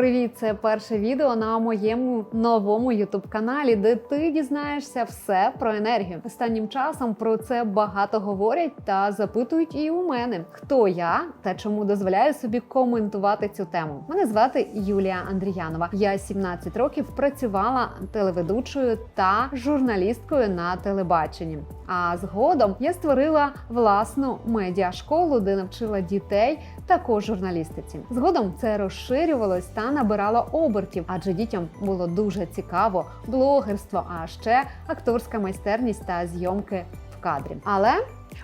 Привіт! Це перше відео на моєму новому youtube каналі, де ти дізнаєшся все про енергію. Останнім часом про це багато говорять та запитують і у мене, хто я та чому дозволяю собі коментувати цю тему. Мене звати Юлія Андріянова. Я 17 років працювала телеведучою та журналісткою на телебаченні. А згодом я створила власну медіашколу, де навчила дітей також журналістиці. Згодом це розширювалось та набирало обертів, адже дітям було дуже цікаво блогерство, а ще акторська майстерність та зйомки в кадрі. Але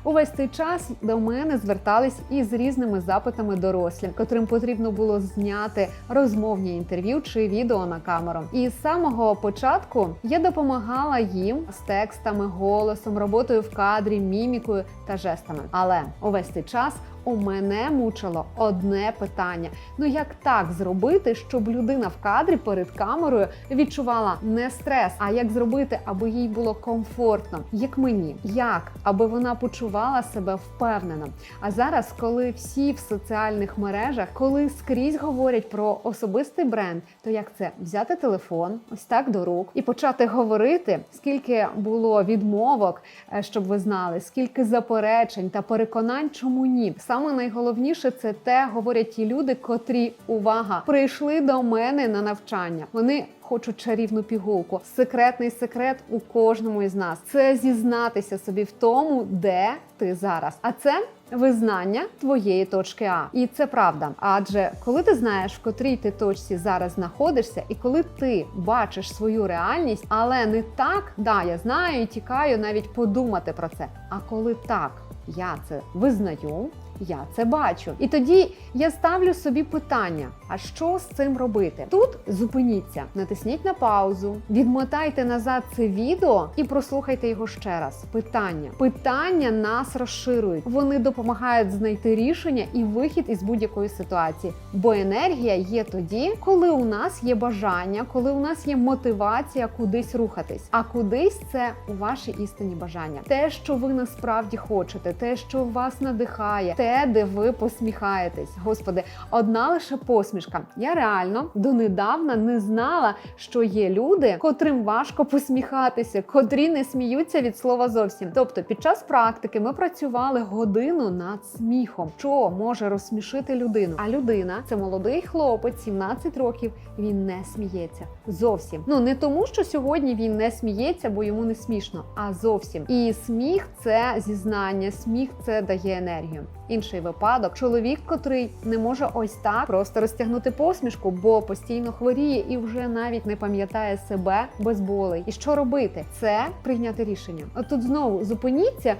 Увесь цей час до мене звертались із різними запитами дорослі, котрим потрібно було зняти розмовні інтерв'ю чи відео на камеру. І з самого початку я допомагала їм з текстами, голосом, роботою в кадрі, мімікою та жестами. Але увесь цей час у мене мучило одне питання: ну як так зробити, щоб людина в кадрі перед камерою відчувала не стрес, а як зробити, аби їй було комфортно, як мені, як? Аби вона почувала себе впевнено. А зараз, коли всі в соціальних мережах, коли скрізь говорять про особистий бренд, то як це? Взяти телефон, ось так до рук і почати говорити, скільки було відмовок, е, щоб ви знали, скільки заперечень та переконань, чому ні. Саме найголовніше це те, говорять ті люди, котрі увага прийшли до мене на навчання. Вони хочуть чарівну пігулку. Секретний секрет у кожному із нас це зізнатися собі в тому, де ти зараз. А це визнання твоєї точки А, і це правда. Адже коли ти знаєш, в котрій ти точці зараз знаходишся, і коли ти бачиш свою реальність, але не так, да, я знаю і тікаю навіть подумати про це. А коли так, я це визнаю. Я це бачу, і тоді я ставлю собі питання: а що з цим робити? Тут зупиніться, натисніть на паузу, відмотайте назад це відео і прослухайте його ще раз. Питання питання нас розширюють. Вони допомагають знайти рішення і вихід із будь-якої ситуації. Бо енергія є тоді, коли у нас є бажання, коли у нас є мотивація кудись рухатись. А кудись це у ваші істинні бажання. Те, що ви насправді хочете, те, що вас надихає, те, де ви посміхаєтесь. Господи, одна лише посмішка. Я реально донедавна не знала, що є люди, котрим важко посміхатися, котрі не сміються від слова зовсім. Тобто, під час практики ми працювали годину над сміхом, що може розсмішити людину. А людина це молодий хлопець, 17 років. Він не сміється зовсім. Ну не тому, що сьогодні він не сміється, бо йому не смішно, а зовсім. І сміх це зізнання, сміх це дає енергію. Інший випадок чоловік, котрий не може ось так просто розтягнути посмішку, бо постійно хворіє і вже навіть не пам'ятає себе без болей. І що робити? Це прийняти рішення. От тут знову зупиніться,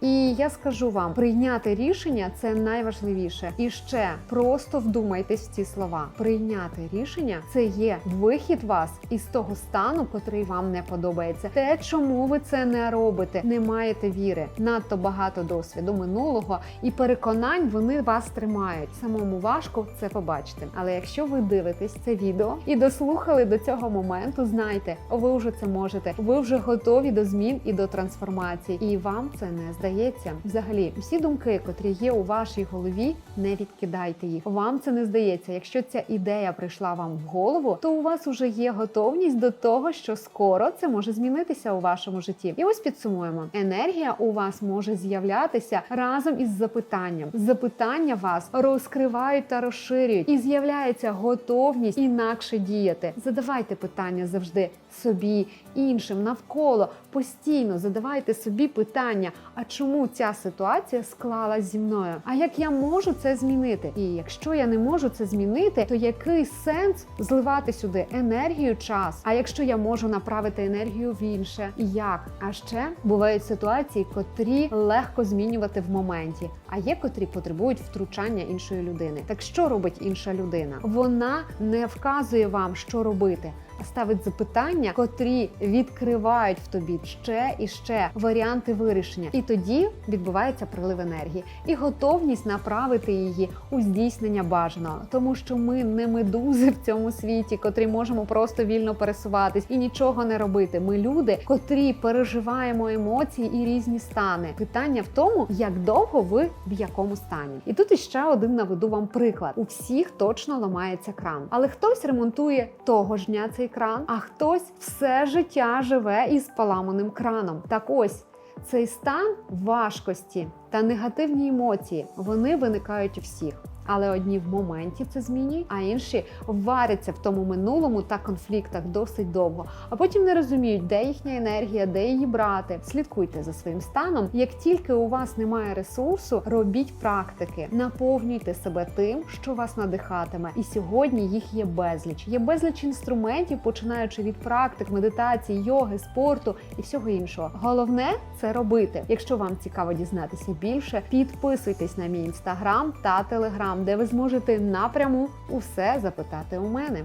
і я скажу вам: прийняти рішення це найважливіше. І ще просто вдумайтесь в ці слова. Прийняти рішення це є вихід вас із того стану, котрий вам не подобається. Те, чому ви це не робите, не маєте віри, надто багато досвіду минулого і переконань вони вас тримають. Самому важко це побачити. Але якщо ви дивитесь це відео і дослухали до цього моменту, знайте, ви вже це можете. Ви вже готові до змін і до трансформації, і вам це не здається. Взагалі, всі думки, котрі є у вашій голові, не відкидайте їх. Вам це не здається. Якщо ця ідея прийшла вам в голову, то у вас уже є готовність до того, що скоро це може змінитися у вашому житті. І ось підсумуємо: енергія у вас може з'являтися разом із запитанням. Запитання вас розкривають та розширюють, і з'являється готовність інакше діяти. Задавайте питання завжди собі, іншим, навколо. Постійно задавайте собі питання: а чому ця ситуація склалась зі мною? А як я можу це змінити? І якщо я не можу це змінити, то який сенс зливати сюди енергію, час? А якщо я можу направити енергію в інше, як? А ще бувають ситуації, котрі легко змінювати в моменті, а є котрі потребують втручання іншої людини. Так що робить інша людина? Вона не вказує вам, що робити. Ставить запитання, котрі відкривають в тобі ще і ще варіанти вирішення. І тоді відбувається прилив енергії і готовність направити її у здійснення бажаного, тому що ми не медузи в цьому світі, котрі можемо просто вільно пересуватись і нічого не робити. Ми люди, котрі переживаємо емоції і різні стани. Питання в тому, як довго ви в якому стані. І тут іще один наведу вам приклад: у всіх точно ламається кран, але хтось ремонтує того ж дня цей кран, а хтось все життя живе із поламаним краном. Так ось. Цей стан важкості та негативні емоції вони виникають у всіх. Але одні в моменті це змінюють, а інші варяться в тому минулому та конфліктах досить довго, а потім не розуміють, де їхня енергія, де її брати. Слідкуйте за своїм станом. Як тільки у вас немає ресурсу, робіть практики, наповнюйте себе тим, що вас надихатиме. І сьогодні їх є безліч. Є безліч інструментів, починаючи від практик, медитації, йоги, спорту і всього іншого. Головне це робити. Якщо вам цікаво дізнатися більше, підписуйтесь на мій інстаграм та телеграм, де ви зможете напряму усе запитати у мене.